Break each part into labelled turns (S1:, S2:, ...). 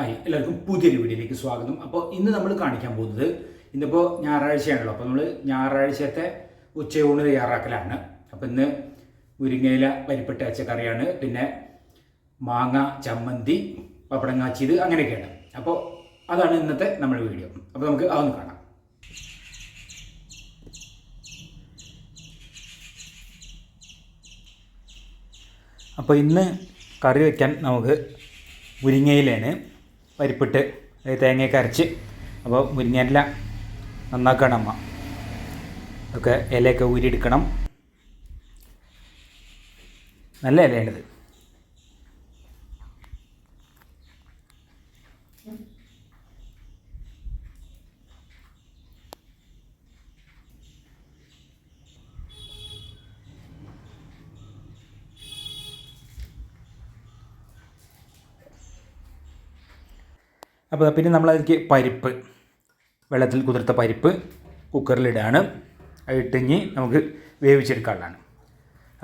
S1: എല്ലാവർക്കും പുതിയൊരു വീഡിയോയിലേക്ക് സ്വാഗതം. അപ്പോൾ ഇന്ന് നമ്മൾ കാണിക്കാൻ പോകുന്നത് ഇന്നിപ്പോൾ ഞായറാഴ്ചയാണല്ലോ. അപ്പോൾ നമ്മൾ ഞായറാഴ്ചത്തെ ഉച്ചയൂണ് തയ്യാറാക്കലാണ്. അപ്പോൾ ഇന്ന് മുരിങ്ങയില പരിപ്പിട്ട അച്ചക്കറിയാണ് പിന്നെ മാങ്ങ ചമ്മന്തി പപ്പടം കാച്ചിയത് അങ്ങനെയൊക്കെയാണ്. അപ്പോൾ അതാണ് ഇന്നത്തെ നമ്മുടെ വീഡിയോ. അപ്പോൾ നമുക്ക് അതൊന്ന് കാണാം. അപ്പോൾ ഇന്ന് കറി വയ്ക്കാൻ നമുക്ക് മുരിങ്ങയിലാണ് പരിപ്പിട്ട് തേങ്ങയൊക്കെ അരച്ച്. അപ്പോൾ മുരിങ്ങയില നന്നാക്കണം അമ്മ. ഒക്കെ ഇലയൊക്കെ ഊരിയെടുക്കണം. നല്ല ഇലയാണിത്. അപ്പോൾ പിന്നെ നമ്മളതിലേക്ക് പരിപ്പ് വെള്ളത്തിൽ കുതിർത്ത പരിപ്പ് കുക്കറിലിടാണ്. ഇട്ടിഞ്ഞ് നമുക്ക് വേവിച്ചെടുക്കാനുള്ളതാണ്.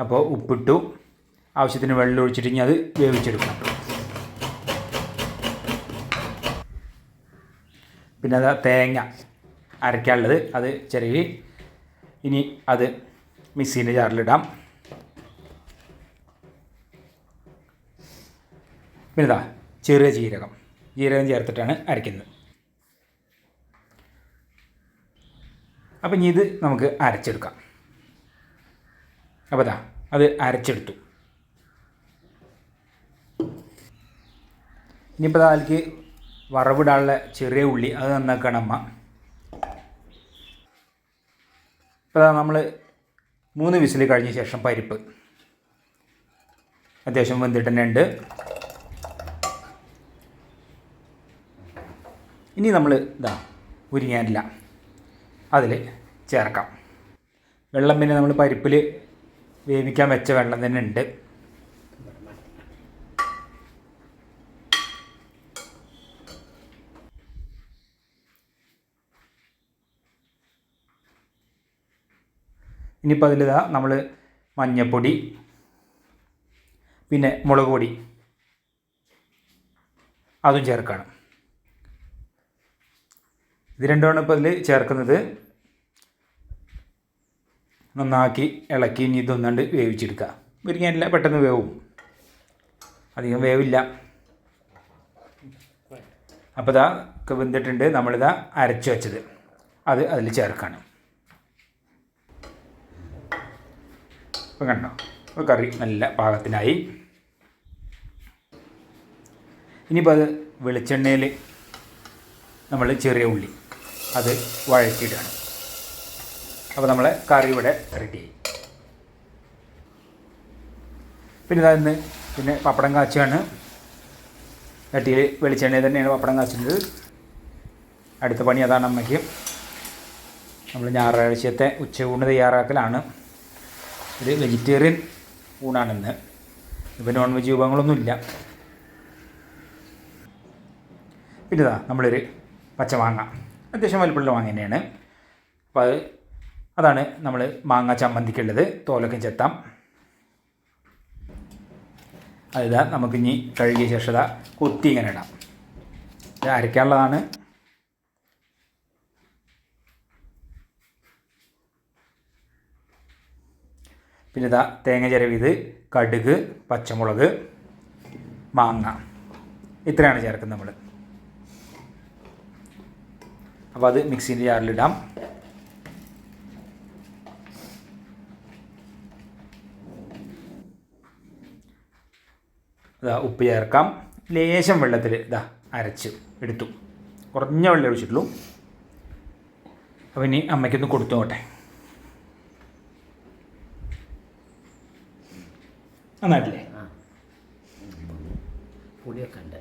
S1: അപ്പോൾ ഉപ്പിട്ടു ആവശ്യത്തിന് വെള്ളം ഒഴിച്ചിട്ട് അത് വേവിച്ചെടുക്കണം. പിന്നെ അത് തേങ്ങ അരയ്ക്കാനുള്ളത് അത് ചെറിയ ഇനി അത് മിക്സീന്റെ ജാറിലിടാം. പിന്നെ ഇതാ ചെറിയ ജീരകം. ജീരകം ചേർത്തിട്ടാണ് അരയ്ക്കുന്നത്. അപ്പം ഇനി ഇത് നമുക്ക് അരച്ചെടുക്കാം. അപ്പോൾ അത് അരച്ചെടുത്തു. ഇനിയിപ്പോൾ അതിലേക്ക് വറവിടാനുള്ള ചെറിയ ഉള്ളി അത് നന്നാക്കണം അമ്മ. ഇപ്പോൾ നമ്മൾ മൂന്ന് വിസിൽ കഴിഞ്ഞ ശേഷം പരിപ്പ്. അത്യാവശ്യം വെന്തിട്ട് തന്നെ ഉണ്ട്. ഇനി നമ്മൾ ഇതാ ഉരിങ്ങാനില്ല അതിൽ ചേർക്കാം. വെള്ളം പിന്നെ നമ്മൾ പരിപ്പിൽ വേവിക്കാൻ വെച്ച വെള്ളം തന്നെ ഉണ്ട്. ഇനിയിപ്പോൾ അതിലിതാ നമ്മൾ മഞ്ഞൾപ്പൊടി പിന്നെ മുളക് പൊടി. അതും ചേർക്കണം. ഇത് രണ്ടുമാണ് ഇപ്പോൾ അതിൽ ചേർക്കുന്നത്. നന്നാക്കി ഇളക്കി ഇനി ഇതൊന്നാണ്ട് വേവിച്ചെടുക്കുക. മുരിങ്ങയില പെട്ടെന്ന് വേവും. അധികം വേവില്ല. അപ്പോൾ ഇതാ ഒക്കെ വെന്തിട്ടുണ്ട്. നമ്മളിതാ അരച്ച് വെച്ചത്. അത് അതിൽ ചേർക്കാണ്. ഇപ്പം കണ്ടോ? ഇപ്പോൾ കറി നല്ല പാകത്തിനായി. ഇനിയിപ്പോൾ അത് വെളിച്ചെണ്ണയിൽ നമ്മൾ ചെറിയ ഉള്ളി അത് വഴറ്റിയിടുകയാണ്. അപ്പോൾ നമ്മളെ കറി ഇവിടെ റെഡിയായി പിന്നെ ഇതായിരുന്നു പിന്നെ പപ്പടം കാച്ചാണ് ചട്ടിയിൽ വെളിച്ചെണ്ണയിൽ തന്നെയാണ് പപ്പടം കാച്ചുന്നത് അടുത്ത പണി അതാണ് അമ്മയ്ക്ക്. നമ്മൾ ഞായറാഴ്ചത്തെ ഉച്ചയൂണ് തയ്യാറാക്കലാണ്. ഒരു വെജിറ്റേറിയൻ ഊണാണിന്ന്. ഇപ്പോൾ നോൺ വെജ് വിഭവങ്ങളൊന്നുമില്ല. പിന്നെ ഇതാ നമ്മളൊരു പച്ചമാങ്ങ. അത്യാവശ്യം വലുപ്പമുള്ള മാങ്ങ തന്നെയാണ്. അപ്പോൾ അത് അതാണ് നമ്മൾ മാങ്ങ ചമ്മന്തിക്കുള്ളത്. തോലൊക്കെ ചെത്താം അതിതാ നമുക്കിനി കഴുകിയ ശേഷം കൊത്തി ഇങ്ങനെ ഇടാം. ഇത് അരയ്ക്കാനുള്ളതാണ്. പിന്നെ ഇതാ തേങ്ങ ചിരവിത് കടുക് പച്ചമുളക് മാങ്ങ. ഇത്രയാണ് ചേർക്കുന്നത് നമ്മൾ അപ്പോൾ അത് മിക്സീന്റെ ജാറിലിടാം ഇതാ ഉപ്പ് ചേർക്കാം. ലേശം വെള്ളത്തിൽ ഇതാ അരച്ച് എടുത്തു. കുറഞ്ഞ വെള്ളം ഒഴിച്ചിട്ടുള്ളൂ. അപ്പോൾ ഇനി അമ്മയ്ക്കൊന്ന് കൊടുത്തു നോട്ടെ നന്നായിട്ടില്ലേ?
S2: പുളിയൊക്കെ ഉണ്ട്.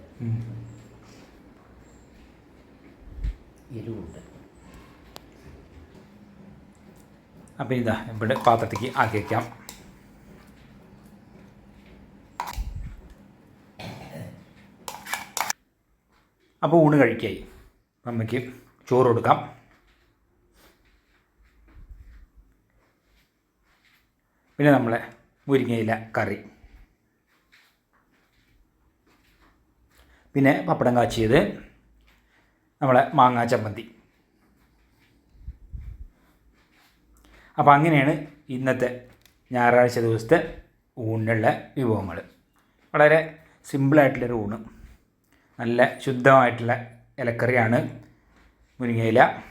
S2: എരിവുണ്ട്.
S1: അപ്പോൾ ഇതാ ഇവിടെ പാത്രത്തേക്ക് ആക്കി വയ്ക്കാം അപ്പോൾ ഊണ് കഴിക്കായി. അമ്മയ്ക്ക് ചോറ് കൊടുക്കാം. പിന്നെ നമ്മളെ മുരിങ്ങയില കറി. പിന്നെ പപ്പടം കാച്ചിയത്. നമ്മളെ മാങ്ങാ ചമ്മന്തി. അപ്പോൾ അങ്ങനെയാണ് ഇന്നത്തെ ഞായറാഴ്ച ദിവസത്തെ ഊണിനുള്ള വിഭവങ്ങൾ. വളരെ സിമ്പിളായിട്ടുള്ളൊരു ഊണ്. നല്ല ശുദ്ധമായിട്ടുള്ള ഇലക്കറിയാണ് മുരിങ്ങയില.